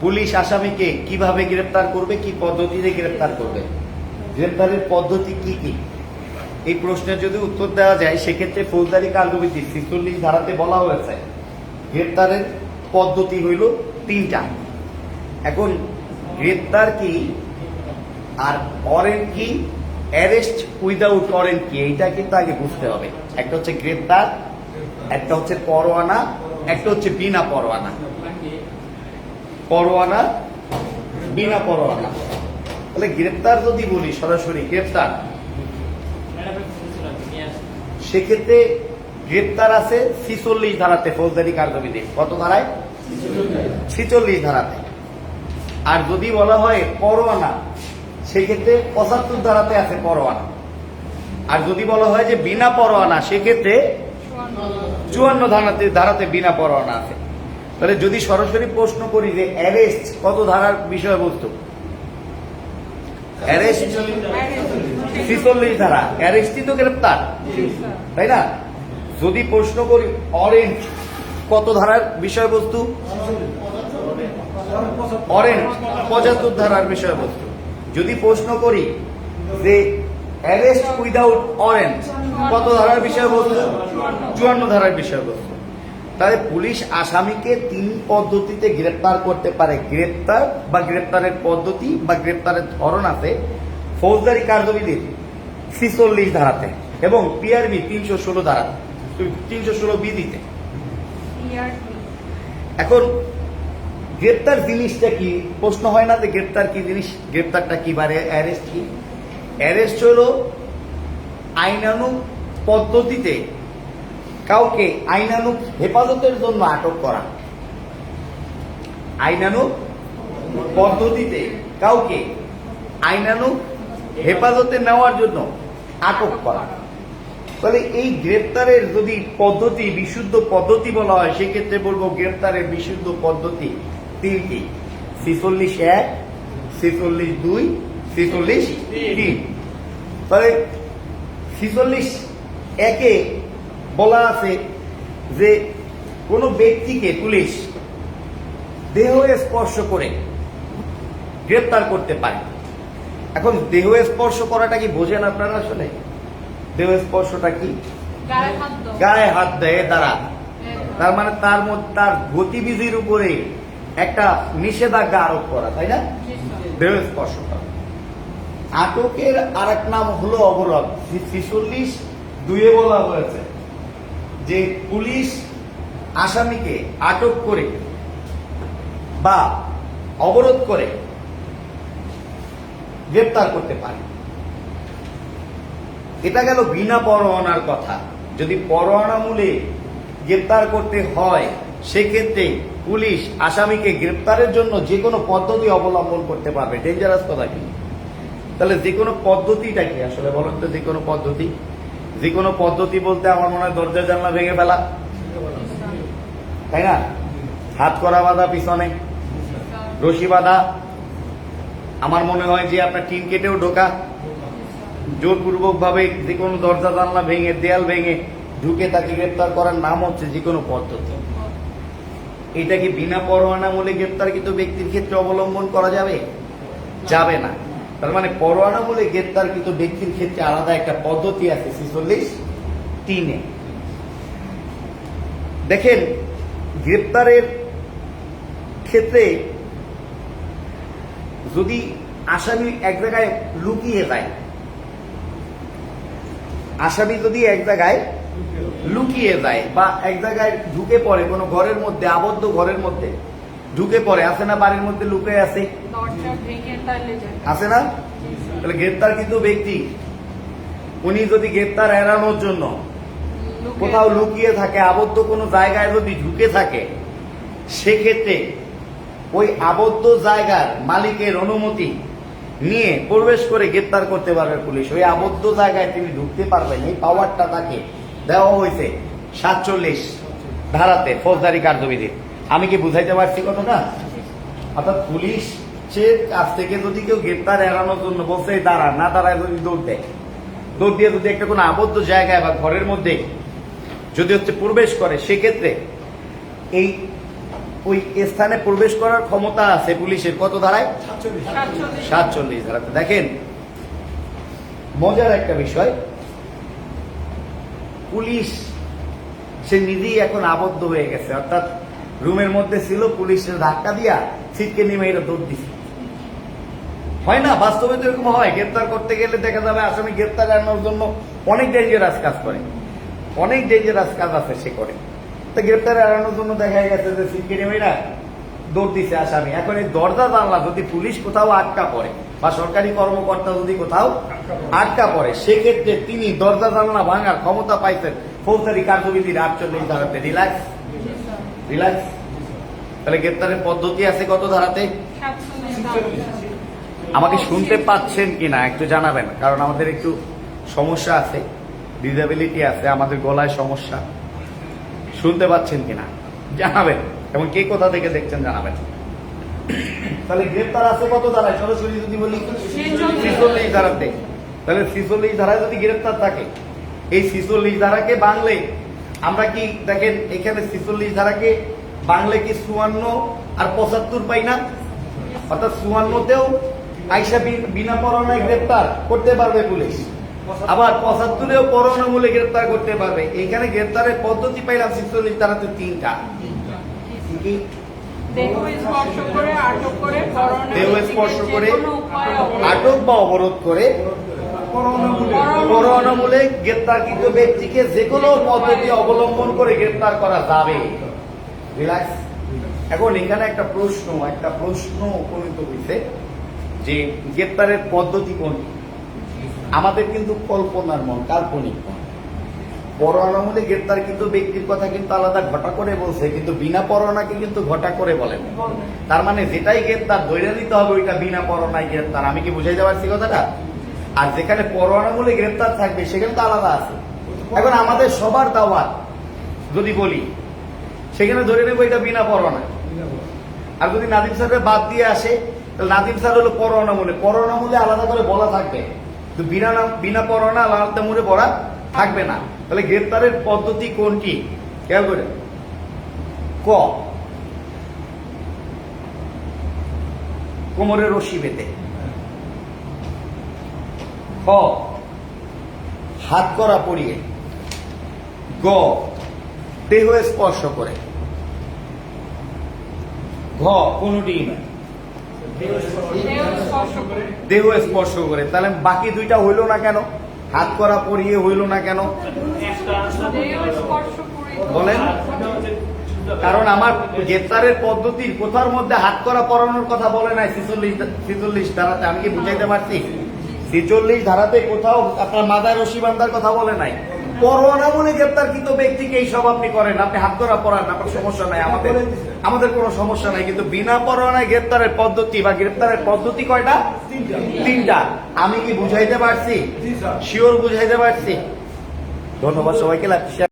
Police আসামিকে কীভাবে গ্রেপ্তার করবে, কি পদ্ধতিতে গ্রেপ্তার করবে? গ্রেপ্তারের পদ্ধতি কি কি? এই প্রশ্নের যদি উত্তর দেওয়া যায়, সেক্ষেত্রে ফৌজদারি কার্যবিধি ছিচল্লিশ ধারাতে বলা হয়েছে, গ্রেপ্তারের পদ্ধতি হইল তিনটা। এখন, গ্রেপ্তার কি আর অরেন্ট কি? অ্যারেস্ট উইদাউট অরেন্ট কি? এইটা কিন্তু আগে বুঝতে হবে। একটা হচ্ছে গ্রেপ্তার, একটা হচ্ছে পরোয়ানা, একটা হচ্ছে বিনা পরোয়ানা। পরোয়ানা, বিনা পরোয়ানা। তাহলে গ্রেপ্তার যদি বলি, সরাসরি গ্রেপ্তার? সেক্ষেত্রে গ্রেপ্তার আছে ছিচল্লিশ ধারাতে, ফৌজদারি কার্যবিধি। কত ধারায়? ছিচল্লিশ ধারাতে। আর যদি বলা হয় পরোয়ানা, সেক্ষেত্রে পঁচাত্তর ধারাতে আছে পরোয়ানা। আর যদি বলা হয় যে বিনা পরোয়ানা, সেক্ষেত্রে চুয়ান্ন ধারাতে ধারাতে বিনা পরোয়ানা আছে। তাহলে যদি সরাসরি প্রশ্ন করি যে অ্যারেস্ট কত ধারার বিষয়বস্তু? অ্যারেস্ট ছিচল্লিশ ধারা। অ্যারেস্টই তো গ্রেপ্তার। তাই না? যদি প্রশ্ন করি অরেঞ্জ কত ধারার বিষয়বস্তু? অরেঞ্জ পঁচাত্তর ধারার বিষয়বস্তু। যদি প্রশ্ন করি যে অ্যারেস্ট উইদাউট অরেঞ্জ কত ধারার বিষয়বস্তু? চুয়ান্ন ধারার বিষয়বস্তু। তাহলে পুলিশ আসামিকে তিন পদ্ধতিতে গ্রেপ্তার করতে পারে। গ্রেপ্তার বা গ্রেপ্তারের পদ্ধতি বা গ্রেপ্তারের ধরন আছে ফৌজদারি কার্যবিধির ছিচল্লিশ ধারাতে এবং পিআরবি তিনশো ষোলো ধারাতে। তিনশো ষোলো বিধিতে এখন গ্রেপ্তার জিনিসটা কি? প্রশ্ন হয় না যে গ্রেপ্তার কি জিনিস? গ্রেপ্তারটা কি বারে? অ্যারেস্ট কি? অ্যারেস্ট হলো আইনানুগ পদ্ধতিতে কাউকে আইনানুগ হেফাজতের জন্য আটক করা। আইনানুক পদ্ধতিতে কাউকে আইনানুগ হেফাজতে নেওয়ার জন্য আটক করা। তাহলে এই গ্রেপ্তারের যদি পদ্ধতি বিশুদ্ধ পদ্ধতি বলা হয়, সেক্ষেত্রে বলব গ্রেপ্তারের বিশুদ্ধ পদ্ধতি তিনটি। ছিচল্লিশ এক, ছিচল্লিশ দুই, ছিচল্লিশ তিন। তাহলে ছিচল্লিশ একে বলা আছে যে কোনো ব্যক্তিকে পুলিশ দেহ স্পর্শ করে গ্রেপ্তার করতে পারে। এখন দেহ স্পর্শ করাটা কি বোঝেন আপনারা আসলে? দেহ স্পর্শটা কি? গায়ে হাত দেয় দ্বারা। তার মানে তার মধ্যে তার গতিবিধির উপরে একটা নিষেধাজ্ঞা আরোপ করা তাই না? দেহ স্পর্শ করা। আটকের আর এক নাম হলো অবরোধ। ছিচল্লিশ দুয়ে বলা হয়েছে। যে পুলিশ আসামিকে আটক করে বা অবরোধ করে গ্রেপ্তার করতে পারে। এটা গেল বিনা পরোয়ানার কথা। যদি পরোয়ানা মূলে গ্রেপ্তার করতে হয়, সেক্ষেত্রে পুলিশ আসামিকে গ্রেপ্তারের জন্য যে কোনো পদ্ধতি অবলম্বন করতে পারবে। ডেঞ্জারাস কথা কি? তাহলে যে কোনো পদ্ধতিটা কি আসলে বলেন তো, যে কোনো পদ্ধতি? যে কোনো পদ্ধতি বলতে আমার মনে হয় দরজা জানলা ভেঙে ফেলা। তাই না? হাত করা বাঁধা পিছনে। রশি বাঁধা। আমার মনে হয় যে আপনার টিন কেটেও ঢোকা। জোরপূর্বক ভাবে যে কোনো দরজা জানলা ভেঙে, দেয়াল ভেঙে ঢুকে তাকে গ্রেপ্তার করার নাম হচ্ছে যে কোনো পদ্ধতি। এটা কি বিনা পরোয়ানা মূলে গ্রেপ্তারকৃত ব্যক্তির ক্ষেত্রে অবলম্বন করা যাবে? যাবে না। তার মানে পরোয়ানা মূলে গ্রেপ্তারকৃত ব্যক্তির ক্ষেত্রে আলাদা একটা পদ্ধতি আছে, ছিচল্লিশ তিনে। দেখেন, গ্রেপ্তারের ক্ষেত্রে যদি আসামি এক জায়গায় লুকিয়ে যায়, আসামি যদি এক জায়গায় লুকিয়ে যায় বা এক জায়গায় ঢুকে পড়ে কোনো ঘরের মধ্যে, আবদ্ধ ঘরের মধ্যে ঢুকে পড়ে আছে না বাড়ির মধ্যে লুকে আছে? আছে না? তাহলে গ্রেপ্তার কিন্তু ব্যক্তি। উনি যদি গ্রেপ্তার এড়ানোর জন্য কোথাও লুকিয়ে থাকে আবদ্ধ কোনো জায়গায় যদি ঢুকে থাকে সেক্ষেত্রে ওই আবদ্ধ জায়গার মালিকের অনুমতি নিয়ে প্রবেশ করে গ্রেপ্তার করতে পারবে পুলিশ। ওই আবদ্ধ জায়গায় তিনি ঢুকতে পারবেন এই পাওয়ারটা তাকে দেওয়া হয়েছে সাতচল্লিশ ধারাতে ফৌজদারি কার্যবিধি আমি কি বুঝাইতে পারছি কথাটা? অর্থাৎ পুলিশের কাছ থেকে যদি কেউ গ্রেপ্তার এড়ানোর জন্য বলছে "এই দাঁড়া না দাঁড়ায় যদি দৌড় দেয়। দৌড় দিয়ে যদি একটা কোনো আবদ্ধ জায়গায় বা ঘরের মধ্যে যদি হচ্ছে প্রবেশ করে সেক্ষেত্রে এই ওই স্থানে প্রবেশ করার ক্ষমতা আছে পুলিশের। কত ধারায়? সাতচল্লিশ। সাতচল্লিশ ধারাতে দেখেন মজার একটা বিষয় পুলিশ সে নিজেই এখন আবদ্ধ হয়ে গেছে। অর্থাৎ রুমের মধ্যে ছিল, পুলিশের ধাক্কা দিয়া ছিটকে নেমে এটা দৌড় দিছে। হয় না? বাস্তবে তো এরকম হয়। গ্রেপ্তার করতে গেলে দেখা যাবে আসামি গ্রেপ্তার আনার জন্য অনেক ডেঞ্জারাস কাজ করে। অনেক ডেঞ্জারাস কাজ আছে সে করে। তো গ্রেপ্তার এড়ানোর জন্য দেখা গেছে যে ছিটকে নেমে না দৌড় দিছে আসামি। এখন এই দরজা জানলা যদি পুলিশ কোথাও আটকা পড়ে বা সরকারি কর্মকর্তা যদি কোথাও আটকা পড়ে, সেক্ষেত্রে তিনি দরজা জানলা ভাঙার ক্ষমতা পাইছেন ফৌজদারি কার্যবিধির আটচল্লিশ ধারাতে। রিল্যাক্স রিল্যাক্স তাহলে গ্রেপ্তারের পদ্ধতি আছে কত ধারাতে? আমাকে শুনতে পাচ্ছেন কিনা একটু জানাবেন, কারণ আমাদের একটু সমস্যা আছে ডিসেবিলিটি আছে, আমাদের গলায় সমস্যা। শুনতে পাচ্ছেন কিনা? জানাবেন। এবং কে কোথা থেকে দেখছেন জানাবেন। তাহলে গ্রেপ্তার আছে কত ধারায়? সরাসরি যদি বলি, ছিচল্লিশ ধারাতে। তাহলে ছিচল্লিশ ধারায় যদি গ্রেপ্তার থাকে, এই ছিচল্লিশ ধারাকে বাংলে আমরা কি দেখেন এখানে ছিচল্লিশ ধারাকে বাংলে কি চুয়ান্ন আর পঁচাত্তর পাই না? অর্থাৎ চুয়ান্নতেও আইসা বিনা পরোয়ানায় গ্রেপ্তার করতে পারবে পুলিশ। আবার পঁচাত্তরেও পরোয়ানামূলে গ্রেপ্তার করতে পারবে। এখানে গ্রেপ্তারের পদ্ধতি পাইলাম ছিচল্লিশ ধারাতে তিনটা। দেহ স্পর্শ করে আটক বা অবরোধ করে পরোয়ানামূলে গ্রেপ্তারকৃত ব্যক্তিকে যে কোনো পদ্ধতি অবলম্বন করে গ্রেপ্তার করা যাবে। রিল্যাক্স। এখন এখানে একটা প্রশ্ন একটা প্রশ্ন উপনীত হয়েছে যে গ্রেপ্তারের পদ্ধতি কোনটি? আমাদের কিন্তু কল্পনার মন কাল্পনিক মন। পরোয়ানামূলে কিন্তু ব্যক্তির কথা কিন্তু আলাদা ঘটা করে বলছে কিন্তু বিনা পরোয়ানাকে কিন্তু ঘটা করে বলেন তার মানে যেটাই গ্রেপ্তার ধরে নিতে হবে ওইটা বিনা পরোয়ানায় গ্রেপ্তার। আমি কি বুঝাইতে পারছি কথাটা? আর যেখানে পরোয়ানামূলে গ্রেপ্তার থাকবে সেখানে তো আলাদা আছে। এখন আমাদের সবার দাওয়াত যদি বলি সেখানে ধরে নেব এটা বিনা পরোয়ানা আর যদি নাদিম স্যারের বাদ দিয়ে আসে তাহলে নাদিম স্যার হলো পরোয়ানামূলে পরোয়ানামূলে আলাদা করে বলা থাকবে। কিন্তু বিনা বিনা পরোয়ানা আলাদা মূলে বলা থাকবে না। তাহলে গ্রেপ্তারের পদ্ধতি কোনটি? খেয়াল করে। ক? কোমরে রশি বেঁধে। খ। হাত করা পরিয়ে গ। দেহ স্পর্শ করে। ঘ। কোনটি দেহ স্পর্শ করে। তাহলে বাকি দুইটা হইল না কেন? হাত করা পরিয়ে হইল না কেন? বলেন। কারণ আমার গ্রেপ্তারের পদ্ধতির কোথার মধ্যে হাত করা পরানোর কথা বলে নাই ছিচল্লিশ ছিচল্লিশ ধারাতে আমি কি বুঝাইতে পারছি? ছিচল্লিশ ধারাতে কোথাও আপনার মাদায় রশি বান্ধার কথা বলে নাই। করোনা বলে গ্রেপ্তারকৃত ব্যক্তিকে এইসব আপনি করেন। আপনি হাত ধরা পড়ান আপনার সমস্যা নাই। আমাদের আমাদের কোনো সমস্যা নাই কিন্তু বিনা পরোয়ানায় গ্রেপ্তারের পদ্ধতি বা গ্রেপ্তারের পদ্ধতি কয়টা? তিনটা। আমি কি বুঝাইতে পারছি? শিওর বুঝাইতে পারছি? ধন্যবাদ সবাইকে লাগছে